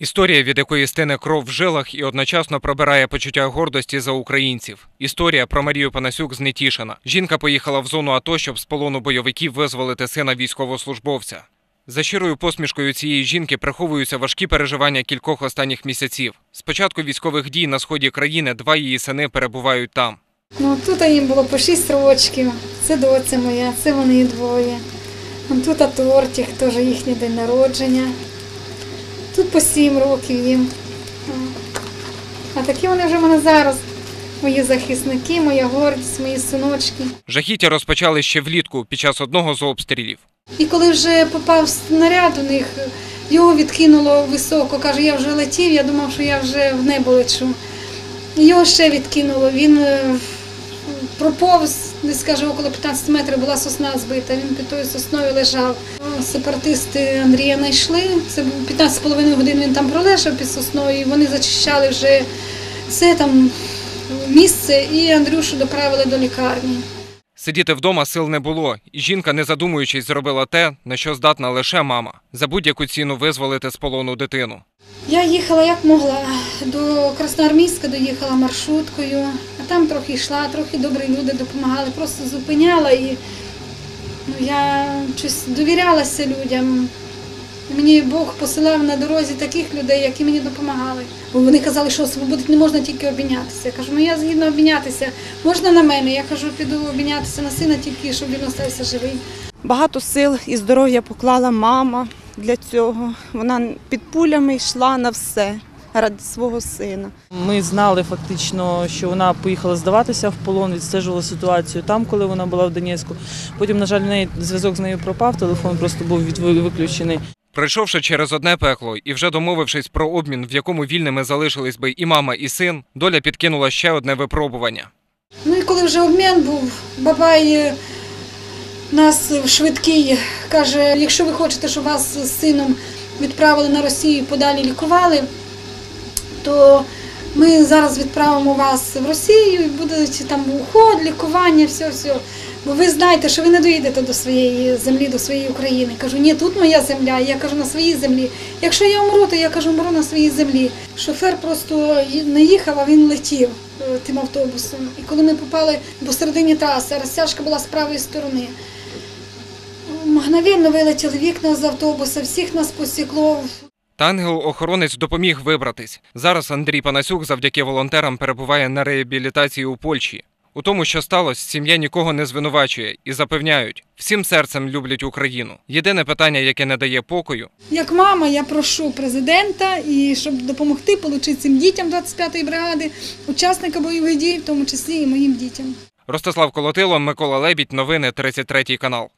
Історія, від якої стине кров в жилах і одночасно пробирає почуття гордості за українців. Історія про Марію Панасюк з Нетішина. Жінка поїхала в зону АТО, щоб з полону бойовиків визволити сина військовослужбовця. За щирою посмішкою цієї жінки приховуються важкі переживання кількох останніх місяців. З початку військових дій на сході країни два її сини перебувають там. Ну, тут їм було по 6 рочків. Це доця моя, це вони двоє. Тут тортик, теж їхній день народження. Тут по 7 років їм. А такі вони вже в мене зараз. Мої захисники, моя гордість, мої синочки. Жахіття розпочали ще влітку під час одного з обстрілів. І коли вже попав снаряд у них, його відкинуло високо. Каже, я вже летів, я думав, що я вже в небо лечу. Його ще відкинуло. Він е, проповз, десь каже, около 15 метрів була сосна збита. Він під тою сосною лежав. Сепаратисти Андрія знайшли. Це був 15,5 годин він там пролежав під сосною. і Вони зачищали вже це там місце, і Андрюшу доправили до лікарні. Сидіти вдома сил не було, і жінка, не задумуючись, зробила те, на що здатна лише мама за будь-яку ціну визволити з полону дитину. Я їхала як могла. До Красноармійська доїхала маршруткою, а там трохи йшла, трохи добрі люди допомагали, просто зупиняла і ну, я щось довірялася людям. І Мені Бог посилав на дорозі таких людей, які мені допомагали. Бо вони казали, що освободити не можна тільки обійнятися. Я кажу, ну я згідна обійнятися. Можна на мене. Я кажу, піду обійнятися на сина тільки, щоб він остався живий. Багато сил і здоров'я поклала мама для цього. Вона під пулями йшла на все ради свого сина. Ми знали фактично, що вона поїхала здаватися в полон, відстежувала ситуацію там, коли вона була в Донецьку. Потім, на жаль, в неї зв'язок з нею пропав, телефон просто був виключений. Пройшовши через одне пекло і вже домовившись про обмін, в якому вільними залишились би і мама, і син, доля підкинула ще одне випробування. Ну і коли вже обмін був, бабай нас в швидкий каже, якщо ви хочете, щоб вас з сином відправили на Росію і подалі лікували, то ми зараз відправимо вас в Росію і буде там уход, лікування, все, все. Бо ви знаєте, що ви не доїдете до своєї землі, до своєї України. Кажу, ні, тут моя земля, я кажу на своїй землі. Якщо я умру, то я кажу, умру на своїй землі. Шофер просто не їхав, а він летів е, тим автобусом. І коли ми попали посередині траси, розтяжка була з правої сторони. Мгновенно вилетіли вікна з автобуса, всіх нас посікло. Та ангел-охоронець допоміг вибратись. Зараз Андрій Панасюк завдяки волонтерам перебуває на реабілітації у Польщі. У тому, що сталося, сім'я нікого не звинувачує і запевняють, всім серцем люблять Україну. Єдине питання, яке не дає покою, Як мама, я прошу президента і щоб допомогти отримати цим дітям 25-ї бригади, учасника бойових дій, в тому числі і моїм дітям. Ростислав Колотило, Микола Лебідь, новини 33 канал.